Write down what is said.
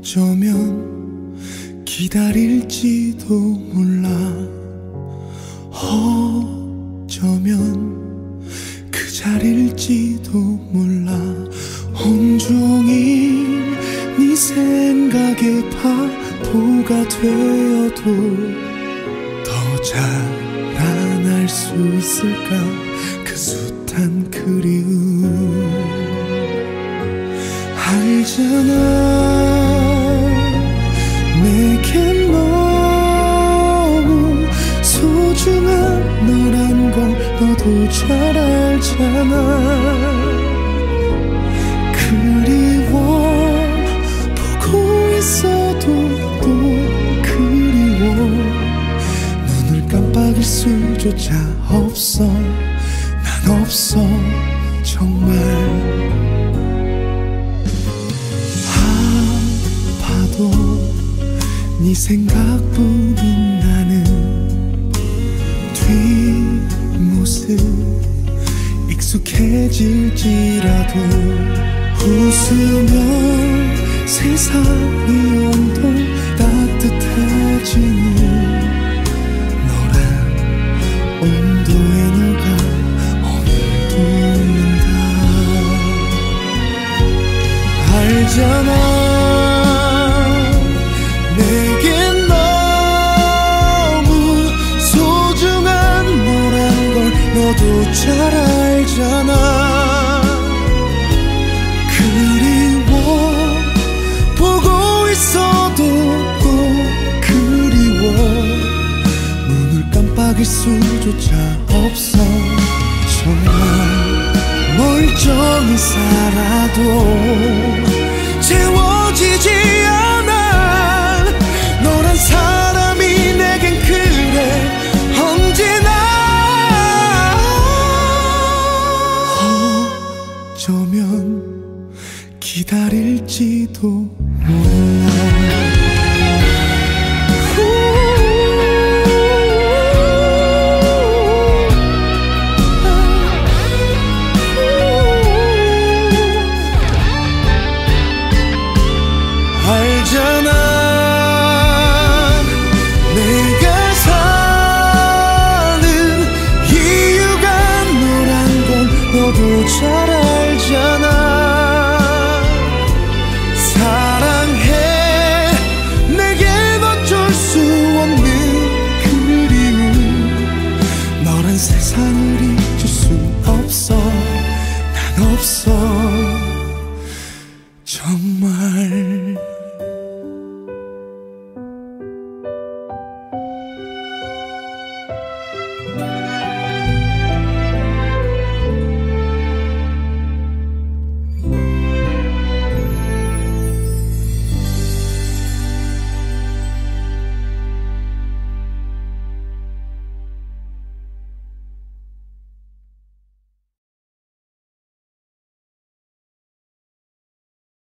어쩌면 기다릴지도 몰라. 어쩌면 그 자릴지도 몰라. 온종일 바보가 되어도 더 자라날 수 있을까? 그 숱한 그리움. 알잖아. 내겐 너무 소중한 너란 걸 너도 잘 알잖아 있어도 또 그리워. 눈을 깜빡일 수조차 없어. 난 없어. 정말. 아파도 네 생각뿐인 나는 뒷모습 익숙해질지라도 웃으면 세상 알잖아. 내겐 너무 소중한 너란 걸 너도 잘 알잖아. 그리워. 보고 있어도 또 그리워. 눈을 깜빡일 수조차 없어. 정말 멀쩡히 살아도 어쩌면 기다릴지도 몰라. 너도 잘